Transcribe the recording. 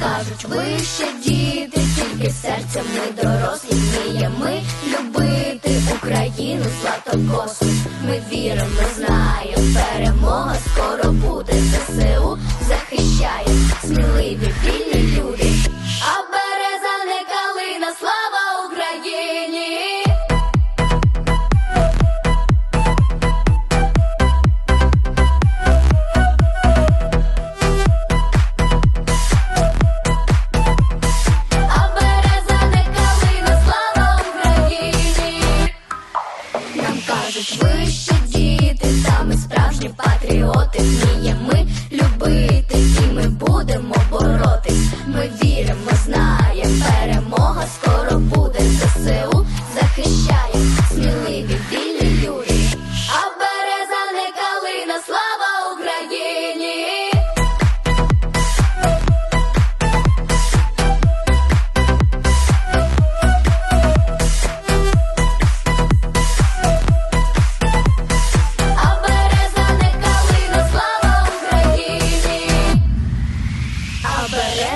кажуть, ви ще діти, тільки серцем ми дорослі вміємо ми любити Україну златокосу. Ми віримо, знаємо, перемога скоро буде. ЗСУ захищає сміливі Нам